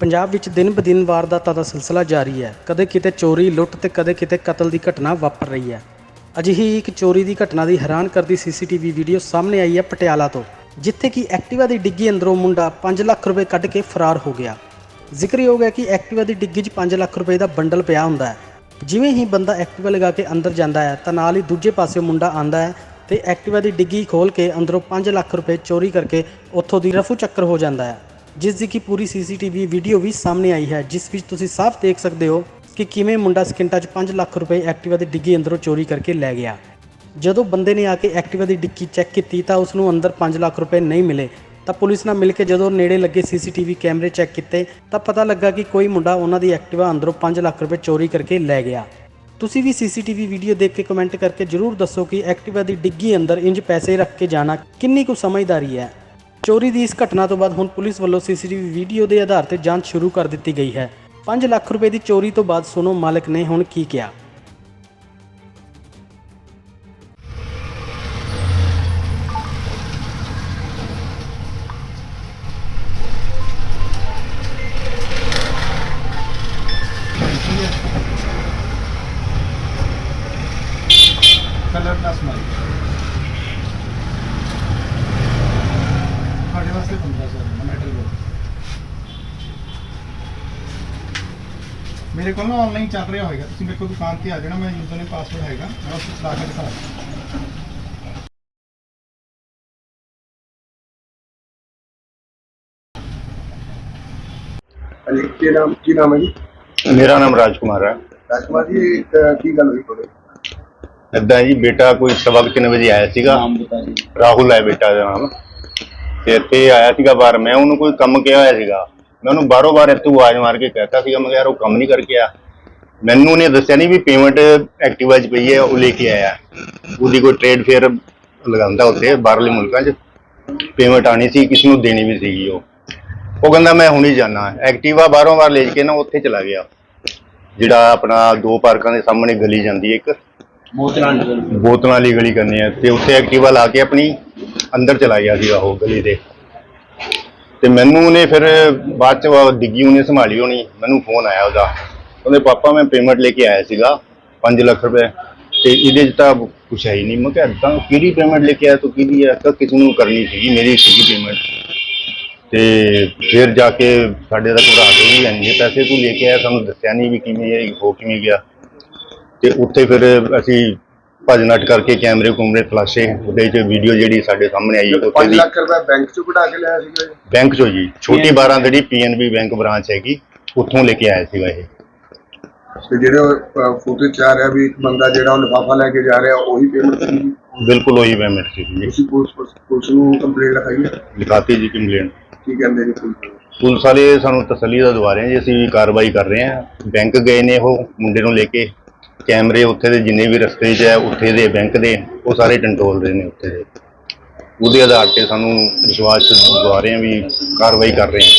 ਪੰਜਾਬ ਵਿੱਚ ਦਿਨ ਬਦਿਨ ਵਾਰਦਾਤਾਂ ਦਾ ਸਿਲਸਿਲਾ ਜਾਰੀ ਹੈ। ਕਦੇ ਕਿਤੇ ਚੋਰੀ, ਲੁੱਟ ਤੇ ਕਦੇ ਕਿਤੇ ਕਤਲ ਦੀ ਘਟਨਾ ਵਾਪਰ ਰਹੀ ਹੈ। ਅਜਿਹੀ ਇੱਕ ਚੋਰੀ ਦੀ ਘਟਨਾ ਦੀ ਹੈਰਾਨ ਕਰਦੀ ਸੀਸੀਟੀਵੀ ਵੀਡੀਓ ਸਾਹਮਣੇ ਆਈ ਹੈ ਪਟਿਆਲਾ ਤੋਂ, ਜਿੱਥੇ ਕਿ ਐਕਟਿਵਾ ਦੀ ਡਿੱਗੀ ਅੰਦਰੋਂ ਮੁੰਡਾ 5 ਲੱਖ ਰੁਪਏ ਕੱਢ ਕੇ ਫਰਾਰ ਹੋ ਗਿਆ। ਜ਼ਿਕਰਯੋਗ ਹੈ ਕਿ ਐਕਟਿਵਾ ਦੀ ਡਿੱਗੀ 'ਚ 5 ਲੱਖ ਰੁਪਏ ਦਾ ਬੰਡਲ ਪਿਆ ਹੁੰਦਾ ਹੈ। ਜਿਵੇਂ ਹੀ ਬੰਦਾ ਐਕਟਿਵਾ ਲਗਾ ਕੇ ਅੰਦਰ ਜਾਂਦਾ ਹੈ, ਤਾਂ ਨਾਲ ਹੀ ਦੂਜੇ ਪਾਸੇ ਮੁੰਡਾ ਆਂਦਾ ਹੈ ਤੇ ਐਕਟਿਵਾ ਦੀ ਡਿੱਗੀ ਖੋਲ ਕੇ ਅੰਦਰੋਂ 5 ਲੱਖ ਰੁਪਏ ਚੋਰੀ ਕਰਕੇ ਉੱਥੋਂ ਦੀ ਰਫੂ ਚੱਕਰ ਹੋ ਜਾਂਦਾ ਹੈ। ਜਿਸ ਦੀ ਕਿ ਪੂਰੀ ਸੀਸੀਟੀਵੀ ਵੀਡੀਓ ਵੀ ਸਾਹਮਣੇ ਆਈ ਹੈ, ਜਿਸ ਵਿੱਚ ਤੁਸੀਂ ਸਾਫ਼ ਦੇਖ ਸਕਦੇ ਹੋ ਕਿ ਕਿਵੇਂ ਮੁੰਡਾ ਸਕਿੰਟਾਂ 'ਚ 5 ਲੱਖ ਰੁਪਏ ਐਕਟਿਵਾ ਦੀ ਡਿੱਗੀ ਅੰਦਰੋਂ ਚੋਰੀ ਕਰਕੇ ਲੈ ਗਿਆ। ਜਦੋਂ ਬੰਦੇ ਨੇ ਆ ਕੇ ਐਕਟਿਵਾ ਦੀ ਡਿੱਗੀ ਚੈੱਕ ਕੀਤੀ ਤਾਂ ਉਸ ਨੂੰ ਅੰਦਰ 5 ਲੱਖ ਰੁਪਏ ਨਹੀਂ ਮਿਲੇ। ਤਾਂ ਪੁਲਿਸ ਨਾਲ ਮਿਲ ਕੇ ਜਦੋਂ ਨੇੜੇ ਲੱਗੇ ਸੀਸੀਟੀਵੀ ਕੈਮਰੇ ਚੈੱਕ ਕੀਤੇ, ਤਾਂ ਪਤਾ ਲੱਗਾ ਕਿ ਕੋਈ ਮੁੰਡਾ ਉਹਨਾਂ ਦੀ ਐਕਟਿਵਾ ਅੰਦਰੋਂ 5 ਲੱਖ ਰੁਪਏ ਚੋਰੀ ਕਰਕੇ ਲੈ ਗਿਆ। ਤੁਸੀਂ ਵੀ ਸੀਸੀਟੀਵੀ ਵੀਡੀਓ ਦੇਖ ਕੇ ਕਮੈਂਟ ਕਰਕੇ ਜਰੂਰ ਦੱਸੋ ਕਿ ਐਕਟਿਵਾ ਦੀ ਡਿੱਗੀ ਅੰਦਰ ਇੰਜ ਪੈਸੇ ਰੱਖ ਕੇ ਜਾਣਾ ਕਿੰਨੀ ਕੁ ਸਮਝਦਾਰੀ ਹੈ। ਚੋਰੀ ਦੀ ਇਸ ਘਟਨਾ ਤੋਂ ਬਾਅਦ ਹੁਣ ਪੁਲਿਸ ਵੱਲੋਂ ਸੀਸੀਟੀਵੀ ਵੀਡੀਓ ਦੇ ਆਧਾਰ ਤੇ ਜਾਂਚ ਸ਼ੁਰੂ ਕਰ ਦਿੱਤੀ ਗਈ ਹੈ। 5 ਲੱਖ ਰੁਪਏ ਦੀ ਚੋਰੀ ਤੋਂ ਬਾਅਦ ਸੋਨੋ ਮਾਲਕ ਨੇ ਹੁਣ ਕੀ ਕਿਹਾ? ਕਲਰ ਦਾ ਸਮਾਈ ਤੁਹਾਡੇ ਵਾਸਤੇ ਹੁੰਦਾ ਸਰ ਮੈਟਲ ਬੋਰਡ ਮੇਰੇ ਕੋਲ ਨਾ ਆਨਲਾਈਨ ਚੱਲ ਰਿਹਾ ਹੋਏਗਾ। ਤੁਸੀਂ ਮੇਰੇ ਕੋਲ ਦੁਕਾਨ ਤੇ ਆ ਜਾਣਾ ਮੈਂ ਯੂਜ਼ਰ ਨੇ ਪਾਸਵਰਡ ਹੈਗਾ ਮੈਂ ਉਸ ਨੂੰ ਚਲਾ ਕੇ ਦਿਖਾ ਹਾਂਜੀ ਕੀ ਨਾਮ ਕੀ ਨਾਮ ਹੈ ਜੀ? ਮੇਰਾ ਨਾਮ ਰਾਜਕੁਮਾਰ ਹੈ। ਰਾਜਕੁਮਾਰ ਜੀ ਅਹ, ਕੀ ਗੱਲ ਹੋਈ ਤੁਹਾਡੇ? ਏਦਾਂ ਜੀ ਬੇਟਾ ਕੋਈ ਸਵਾ ਕੁ ਤਿੰਨ ਵਜੇ ਆਇਆ ਸੀਗਾ। ਰਾਹੁਲ ਹੈ ਬੇਟਾ ਦਾ ਨਾਮ। ਤੇ ਇੱਥੇ ਆਇਆ ਸੀਗਾ ਬਾਹਰ, ਮੈਂ ਉਹਨੂੰ ਕੋਈ ਕੰਮ ਕਿਹਾ ਹੋਇਆ ਸੀਗਾ। ਮੈਂ ਉਹਨੂੰ ਬਾਰੋ ਬਾਰ ਇੱਥੋਂ ਆਵਾਜ਼ ਮਾਰ ਕੇ ਕਹਿਤਾ ਸੀਗਾ, ਮੈਂ ਕਿਹਾ ਯਾਰ ਉਹ ਕੰਮ ਨਹੀਂ ਕਰਕੇ ਆ। ਮੈਨੂੰ ਉਹਨੇ ਦੱਸਿਆ ਨਹੀਂ ਵੀ ਪੇਮੈਂਟ ਐਕਟਿਵਾ 'ਚ ਪਈ ਹੈ, ਉਹ ਲੈ ਕੇ ਆਇਆ। ਉਹਦੀ ਕੋਈ ਟ੍ਰੇਡ ਫੇਅਰ ਲਗਾਉਂਦਾ ਉੱਥੇ, ਬਾਹਰਲੇ ਮੁਲਕਾਂ 'ਚ। ਪੇਮੈਂਟ ਆਣੀ ਸੀ, ਕਿਸੇ ਨੂੰ ਦੇਣੀ ਵੀ ਸੀਗੀ ਉਹ। ਉਹ ਕਹਿੰਦਾ, ਮੈਂ ਹੁਣੀ ਜਾਣਾ ਐਕਟਿਵਾ ਬਾਹਰੋਂ ਬਾਹਰ ਲੈ ਕੇ ਨਾ, ਉੱਥੇ ਚਲਾ ਗਿਆ। ਜਿਹੜਾ ਆਪਣਾ ਦੋ ਪਾਰਕਾਂ ਦੇ ਸਾਹਮਣੇ ਗਲੀ ਜਾਂਦੀ ਹੈ ਇੱਕ। ਬੋਤਲਾਂ ਵਾਲੀ ਗਲੀ ਕਰਨੀ। ਹੈ ਤੇ ਉੱਥੇ ਐਕਟਿਵਾ ਲਾ ਕੇ ਆਪਣੀ ਅੰਦਰ ਚਲਾ ਗਿਆ ਸੀਗਾ ਉਹ ਗਲੀ ਦੇ। ਤੇ ਮੈਨੂੰ ਉਹਨੇ ਫਿਰ ਬਾਅਦ ਚ ਉਹ ਡਿੱਗੀ, ਉਹਨੇ ਸੰਭਾਲੀ ਹੋਣੀ। ਮੈਨੂੰ ਫੋਨ ਆਇਆ ਉਹਦਾ। ਉਹਦੇ ਪਾਪਾ ਮੈਂ ਪੇਮੈਂਟ ਲੈ ਕੇ ਆਇਆ ਸੀਗਾ 5 ਲੱਖ ਰੁਪਏ। ਤੇ ਇਹਦੇ ਚ ਤਾਂ ਕੁਛ ਹੈ ਹੀ ਨਹੀਂ। ਮੈਂ ਕਿਹਾ ਤਾਂ ਕਿਹੜੀ ਪੇਮੈਂਟ ਲੈ ਕੇ ਆਇਆ ਤੂੰ? ਕਿਹਦੀ ਹੈ? ਤਾਂ ਕਿਸੇ ਨੂੰ ਕਰਨੀ ਸੀਗੀ, ਮੇਰੀ ਸੀਗੀ ਪੇਮੈਂਟ ਤੇ ਫਿਰ ਜਾ ਕੇ ਸਾਡੇ ਦਾ ਘਬਰਾ ਕੇ ਵੀ ਇੰਨੇ ਪੈਸੇ ਤੂੰ ਲੈ ਕੇ ਆਇਆ, ਸਾਨੂੰ ਦੱਸਿਆ ਨਹੀਂ ਵੀ ਕਿਵੇਂ ਇਹ ਹੋ ਕਿਵੇਂ ਗਿਆ। ਤੇ ਉੱਥੇ ਫਿਰ ਅਸੀਂ ਭੱਜ ਨੱਟ ਕਰਕੇ ਕੈਮਰੇ ਕੁਮਰੇ ਤਲਾਸ਼ੇ ਉਹਦੇ ਚ ਵੀਡੀਓ ਜਿਹੜੀ ਸਾਡੇ ਸਾਹਮਣੇ ਆਈ ਉੱਥੇ 5 ਦੀ ਲੱਖ ਰੁਪਏ ਬੈਂਕ ਚੋਂ ਕਢਾ ਕੇ ਲਿਆ ਸੀਗਾ ਜੀ ਬੈਂਕ ਚੋਂ ਜੀ ਛੋਟੀ 12 ਜਿਹੜੀ ਪੀਐਨਬੀ ਬੈਂਕ ਬ੍ਰਾਂਚ ਹੈਗੀ ਉੱਥੋਂ ਲੈ ਕੇ ਆਇਆ ਸੀਗਾ ਇਹ। ਤੇ ਜਿਹੜੇ ਫੋਟੋ ਚ ਆ ਰਿਹਾ ਵੀ ਇੱਕ ਬੰਦਾ ਜਿਹੜਾ ਉਹ ਲਿਫਾਫਾ ਲੈ ਕੇ ਜਾ ਰਿਹਾ ਉਹੀ ਪੇਮੈਂਟ ਸੀ? ਬਿਲਕੁਲ ਉਹੀ ਪੇਮੈਂਟ ਸੀ ਜੀ। ਤੁਸੀਂ ਪੁਲਿਸ ਪੁਲਿਸ ਨੂੰ ਕੰਪਲੇਂਟ ਲਿਖਾਈ ਹੈ? ਲਿਖਾਤੀ ਜੀ ਕੰਪਲੇਂਟ ਕੀ ਕਹਿੰਦੇ ਜੀ ਪੁਲਿਸ ਵਾਲੇ? ਪੁਲਿਸ ਵਾਲੇ ਸਾਨੂੰ ਤਸੱਲੀ ਦਾ ਦਵਾ ਰਹੇ ਜੀ ਅਸੀਂ ਕਾਰਵਾਈ ਕਰ ਰਹੇ ਹਾਂ। ਬੈਂਕ ਗਏ ਨੇ ਉਹ ਮੁੰਡੇ ਨੂੰ ਲੈ ਕੇ। ਕੈਮਰੇ ਉੱਥੇ ਦੇ ਜਿੰਨੇ ਵੀ ਰਸਤੇ 'ਚ ਹੈ, ਉੱਥੇ ਦੇ ਬੈਂਕ ਦੇ, ਉਹ ਸਾਰੇ ਕੰਟਰੋਲ ਰਹੇ ਨੇ ਉੱਥੇ ਦੇ। ਉਹਦੇ ਆਧਾਰ ਤੇ ਸਾਨੂੰ ਵਿਸ਼ਵਾਸ ਦਵਾ ਰਹੇ ਹਾਂ ਵੀ ਕਾਰਵਾਈ ਕਰ ਰਹੇ ਹਾਂ।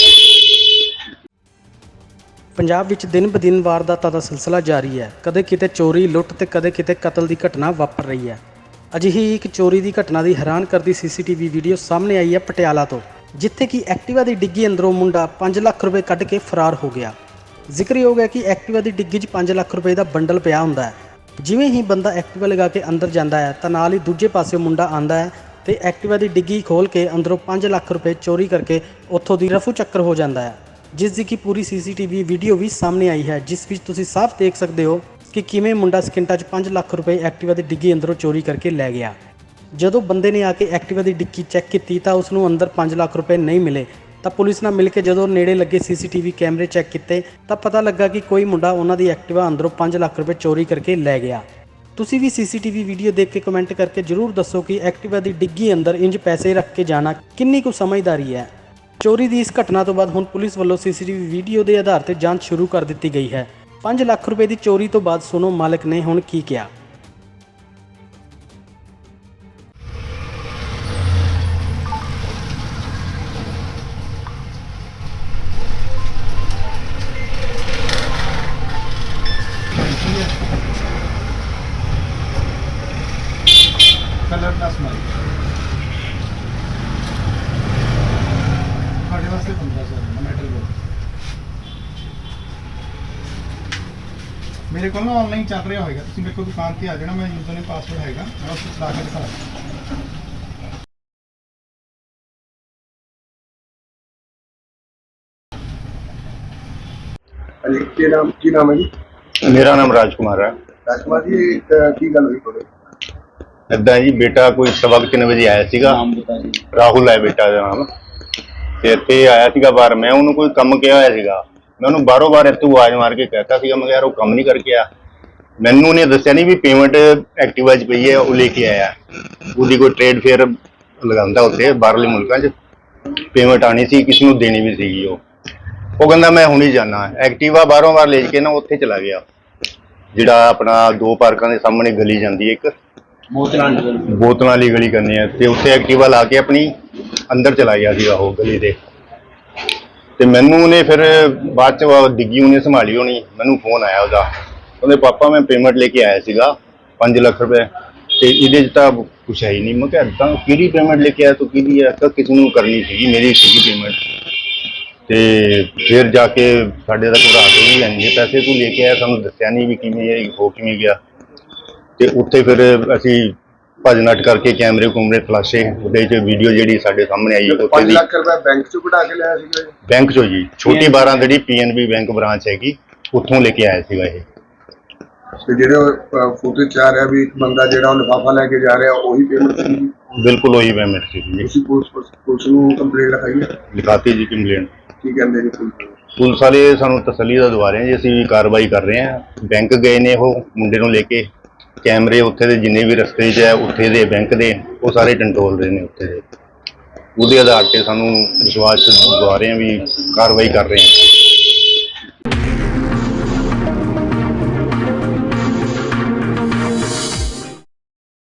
ਪੰਜਾਬ ਵਿੱਚ ਦਿਨ ਬਦਿਨ ਵਾਰਦਾਤਾਂ ਦਾ ਸਿਲਸਿਲਾ ਜਾਰੀ ਹੈ। ਕਦੇ ਕਿਤੇ ਚੋਰੀ, ਲੁੱਟ ਤੇ ਕਦੇ ਕਿਤੇ ਕਤਲ ਦੀ ਘਟਨਾ ਵਾਪਰ ਰਹੀ ਹੈ। ਅਜਿਹੀ ਇੱਕ ਚੋਰੀ ਦੀ ਘਟਨਾ ਦੀ ਹੈਰਾਨ ਕਰਦੀ ਸੀਸੀਟੀਵੀ ਵੀਡੀਓ ਸਾਹਮਣੇ ਆਈ ਹੈ ਪਟਿਆਲਾ ਤੋਂ, ਜਿੱਥੇ ਕਿ ਐਕਟਿਵਾ ਦੀ ਡਿੱਗੀ ਅੰਦਰੋਂ ਮੁੰਡਾ 5 ਲੱਖ ਰੁਪਏ ਕੱਢ ਕੇ ਫਰਾਰ ਹੋ ਗਿਆ। ਜ਼ਿਕਰਯੋਗ ਹੈ ਕਿ ਐਕਟਿਵਾ ਦੀ ਡਿੱਗੀ 'ਚ 5 ਲੱਖ ਰੁਪਏ ਦਾ ਬੰਡਲ ਪਿਆ ਹੁੰਦਾ ਹੈ। ਜਿਵੇਂ ਹੀ ਬੰਦਾ ਐਕਟਿਵਾ ਲਗਾ ਕੇ ਅੰਦਰ ਜਾਂਦਾ ਹੈ, ਤਾਂ ਨਾਲ ਹੀ ਦੂਜੇ ਪਾਸੇ ਮੁੰਡਾ ਆਂਦਾ ਹੈ ਤੇ ਐਕਟਿਵਾ ਦੀ ਡਿੱਗੀ ਖੋਲ ਕੇ ਅੰਦਰੋਂ 5 ਲੱਖ ਰੁਪਏ ਚੋਰੀ ਕਰਕੇ ਉੱਥੋਂ ਦੀ ਰਫੂ ਚੱਕਰ ਹੋ ਜਾਂਦਾ ਹੈ। ਜਿਸ ਦੀ ਕਿ ਪੂਰੀ ਸੀਸੀਟੀਵੀ ਵੀਡੀਓ ਵੀ ਸਾਹਮਣੇ ਆਈ ਹੈ, ਜਿਸ ਵਿੱਚ ਤੁਸੀਂ ਸਾਫ਼ ਦੇਖ ਸਕਦੇ ਹੋ ਕਿ ਕਿਵੇਂ ਮੁੰਡਾ ਸਕਿੰਟਾਂ 'ਚ 5 ਲੱਖ ਰੁਪਏ ਐਕਟਿਵਾ ਦੀ ਡਿੱਗੀ ਅੰਦਰੋਂ ਚੋਰੀ ਕਰਕੇ ਲੈ ਗਿਆ। ਜਦੋਂ ਬੰਦੇ ਨੇ ਆ ਕੇ ਐਕਟਿਵਾ ਦੀ ਡਿੱਗੀ ਚੈੱਕ ਕੀਤੀ ਤਾਂ ਉਸ ਨੂੰ ਅੰਦਰ 5 ਲੱਖ ਰੁਪਏ ਨਹੀਂ ਮਿਲੇ। ਤਾਂ ਪੁਲਿਸ ਨਾਲ ਮਿਲ ਕੇ ਜਦੋਂ ਨੇੜੇ ਲੱਗੇ ਸੀਸੀਟੀਵੀ ਕੈਮਰੇ ਚੈੱਕ ਕੀਤੇ, ਤਾਂ ਪਤਾ ਲੱਗਾ ਕਿ ਕੋਈ ਮੁੰਡਾ ਉਹਨਾਂ ਦੀ ਐਕਟਿਵਾ ਅੰਦਰੋਂ 5 ਲੱਖ ਰੁਪਏ ਚੋਰੀ ਕਰਕੇ ਲੈ ਗਿਆ। ਤੁਸੀਂ ਵੀ ਸੀਸੀਟੀਵੀ ਵੀਡੀਓ ਦੇਖ ਕੇ ਕਮੈਂਟ ਕਰਕੇ ਜਰੂਰ ਦੱਸੋ ਕਿ ਐਕਟਿਵਾ ਦੀ ਡਿੱਗੀ ਅੰਦਰ ਇੰਜ ਪੈਸੇ ਰੱਖ ਕੇ ਜਾਣਾ ਕਿੰਨੀ ਕੁ ਸਮਝਦਾਰੀ ਹੈ। ਚੋਰੀ ਦੀ ਇਸ ਘਟਨਾ ਤੋਂ ਬਾਅਦ ਹੁਣ ਪੁਲਿਸ ਵੱਲੋਂ ਸੀਸੀਟੀਵੀ ਵੀਡੀਓ ਦੇ ਆਧਾਰ ਤੇ ਜਾਂਚ ਸ਼ੁਰੂ ਕਰ ਦਿੱਤੀ ਗਈ ਹੈ। 5 ਲੱਖ ਰੁਪਏ ਦੀ ਚੋਰੀ ਤੋਂ ਬਾਅਦ ਸੁਣੋ ਮਾਲਕ ਨੇ ਹੁਣ ਕੀ ਕਿਹਾ। ਚਾਰ ਕਲਾਸ ਮਾਰੀ ਤੁਹਾਡੇ ਵਾਸਤੇ 15000 ਮੈਟਲ ਬੋਲ ਮੇਰੇ ਕੋਲ ਨਾ ਆਨਲਾਈਨ ਚੱਲ ਰਿਹਾ ਹੋਏਗਾ ਤੁਸੀਂ ਮੇਰੇ ਕੋਲ ਦੁਕਾਨ ਤੇ ਆ ਜਾਣਾ ਮੈਂ ਯੂਜ਼ਰ ਨੇ ਪਾਸਵਰਡ ਹੈਗਾ ਮੈਂ ਉਸ ਚਲਾ ਕੇ ਦਿਖਾ ਹਾਂਜੀ ਕੀ ਨਾਮ ਕੀ ਨਾਮ ਹੈ ਜੀ ਮੇਰਾ ਨਾਮ ਰਾਜਕੁਮਾਰ ਹੈ ਰਾਜਕੁਮਾਰ ਜੀ ਕੀ ਗੱਲ ਹੋਈ ਤੁਹਾਡੇ ਏਦਾਂ ਜੀ ਬੇਟਾ ਕੋਈ ਸਵਾ ਕੁ ਤਿੰਨ ਵਜੇ ਆਇਆ ਸੀਗਾ। ਰਾਹੁਲ ਹੈ ਬੇਟਾ ਦਾ ਨਾਮ। ਤੇ ਇੱਥੇ ਆਇਆ ਸੀਗਾ ਬਾਹਰ। ਮੈਂ ਉਹਨੂੰ ਕੋਈ ਕੰਮ ਕਿਹਾ ਹੋਇਆ ਸੀਗਾ। ਮੈਂ ਉਹਨੂੰ ਬਾਰੋ ਬਾਰ ਇੱਥੇ ਆਵਾਜ਼ ਮਾਰ ਕੇ ਕਹਿਤਾ ਸੀਗਾ। ਮੈਂ ਕਿਹਾ ਯਾਰ ਉਹ ਕੰਮ ਨਹੀਂ ਕਰਕੇ ਆ ਮੈਨੂੰ ਉਹਨੇ ਦੱਸਿਆ ਨਹੀਂ ਵੀ ਪੇਮੈਂਟ ਐਕਟਿਵਾ 'ਚ ਪਈ ਹੈ ਉਹ ਲੈ ਕੇ ਆਇਆ। ਉਹਦੀ ਕੋਈ ਟ੍ਰੇਡ ਫੇਅਰ ਲਗਾਉਂਦਾ ਉੱਥੇ ਬਾਹਰਲੇ ਮੁਲਕਾਂ 'ਚ। ਪੇਮੈਂਟ ਆਣੀ ਸੀ ਕਿਸ ਨੂੰ ਦੇਣੀ ਵੀ ਸੀਗੀ ਉਹ। ਉਹ ਕਹਿੰਦਾ ਮੈਂ ਹੁਣੀ ਜਾਣਾ ਐਕਟਿਵਾ ਬਾਹਰੋਂ ਬਾਹਰ ਲੈ ਕੇ ਨਾ ਉੱਥੇ ਚਲਾ ਗਿਆ। ਜਿਹੜਾ ਆਪਣਾ ਦੋ ਪਾਰਕਾਂ ਦੇ ਸਾਹਮਣੇ ਗਲੀ ਜਾਂਦੀ ਹੈ ਇੱਕ। ਬੋਤਲਾਂ ਵਾਲੀ ਗਲੀ। ਕਰਨੀ ਹੈ ਤੇ ਉੱਥੇ ਐਕਟਿਵਾ ਲਾ ਕੇ ਆਪਣੀ ਅੰਦਰ ਚਲਾ ਗਿਆ ਸੀਗਾ ਉਹ ਗਲੀ ਦੇ। ਤੇ ਮੈਨੂੰ ਉਹਨੇ ਫਿਰ ਬਾਅਦ ਚ ਉਹ ਡਿੱਗੀ, ਉਹਨੇ ਸੰਭਾਲੀ ਹੋਣੀ, ਮੈਨੂੰ ਫੋਨ ਆਇਆ ਉਹਦਾ। ਉਹਦੇ ਪਾਪਾ ਮੈਂ ਪੇਮੈਂਟ ਲੈ ਕੇ ਆਇਆ ਸੀਗਾ 5 ਲੱਖ ਰੁਪਏ। ਤੇ ਇਹਦੇ ਚ ਤਾਂ ਕੁਛ ਹੈ ਹੀ ਨਹੀਂ, ਮੈਂ ਕਿਹਾ ਤਾਂ ਕਿਹੜੀ ਪੇਮੈਂਟ ਲੈ ਕੇ ਆਇਆ, ਤੂੰ ਕਿਹਦੀ ਹੈ? ਤਾਂ ਕਿਸੇ ਨੂੰ ਕਰਨੀ ਸੀਗੀ, ਮੇਰੀ ਸੀਗੀ ਪੇਮੈਂਟ ਤੇ ਫਿਰ ਜਾ ਕੇ ਸਾਡੇ ਦਾ ਘਬਰਾ ਕੇ ਵੀ ਇੰਨੇ ਪੈਸੇ ਤੂੰ ਲੈ ਕੇ ਆਇਆ, ਸਾਨੂੰ ਦੱਸਿਆ ਨਹੀਂ ਵੀ ਕਿਵੇਂ ਇਹ ਹੋ ਕਿਵੇਂ ਗਿਆ। ਤੇ ਉੱਥੇ ਫਿਰ ਅਸੀਂ ਭੱਜ ਨੱਟ ਕਰਕੇ ਕੈਮਰੇ ਕੁਮਰੇ ਫਲਾਸ਼ੇ ਉਹਦੇ ਚ ਵੀਡੀਓ ਜਿਹੜੀ ਸਾਡੇ ਸਾਹਮਣੇ ਆਈ ਉੱਥੇ 5 ਦੀ ਲੱਖ ਰੁਪਏ ਬੈਂਕ ਚੋਂ ਕਢਾ ਕੇ ਲਿਆ ਸੀਗਾ ਜੀ। ਬੈਂਕ ਚੋਂ ਜੀ ਛੋਟੀ 12 ਜਿਹੜੀ ਪੀਐਨਬੀ ਬੈਂਕ ਬ੍ਰਾਂਚ ਹੈਗੀ ਉੱਥੋਂ ਲੈ ਕੇ ਆਇਆ ਸੀਗਾ ਇਹ। ਤੇ ਜਿਹੜੇ ਫੋਟੋ ਚ ਆ ਰਿਹਾ ਵੀ ਇੱਕ ਬੰਦਾ ਜਿਹੜਾ ਉਹ ਲਿਫਾਫਾ ਲੈ ਕੇ ਜਾ ਰਿਹਾ ਉਹੀ ਪੇਮੈਂਟ ਸੀ ਬਿਲਕੁਲ ਉਹੀ ਪੇਮੈਂਟ ਸੀ ਜੀ। ਤੁਸੀਂ ਪੁਲਿਸ ਪੁਲਿਸ ਨੂੰ ਕੰਪਲੇਂਟ ਲਿਖਾਈ ਹੈ? ਲਿਖਾਤੀ ਜੀ ਕੰਪਲੇਂਟ ਕੀ ਕਹਿੰਦੇ ਜੀ ਪੁਲਿਸ ਪੁਲਿਸ ਵਾਲੇ ਸਾਨੂੰ ਤਸੱਲੀ ਦਾ ਦਵਾ ਰਹੇ ਆ ਜੀ ਅਸੀਂ ਵੀ ਕਾਰਵਾਈ ਕਰ ਰਹੇ ਹਾਂ ਬੈਂਕ ਗਏ ਨੇ ਉਹ ਮੁੰਡੇ ਨੂੰ ਲੈ ਕੇ। ਕੈਮਰੇ ਉੱਥੇ ਦੇ ਜਿੰਨੇ ਵੀ ਰਸਤੇ 'ਚ ਹੈ, ਉੱਥੇ ਦੇ ਬੈਂਕ ਦੇ, ਉਹ ਸਾਰੇ ਕੰਟਰੋਲ ਰਹੇ ਨੇ ਉੱਥੇ ਦੇ। ਉਹਦੇ ਆਧਾਰ ਤੇ ਸਾਨੂੰ ਵਿਸ਼ਵਾਸ ਦਵਾ ਰਹੇ ਆ ਵੀ ਕਾਰਵਾਈ ਕਰ ਰਹੇ ਹਾਂ।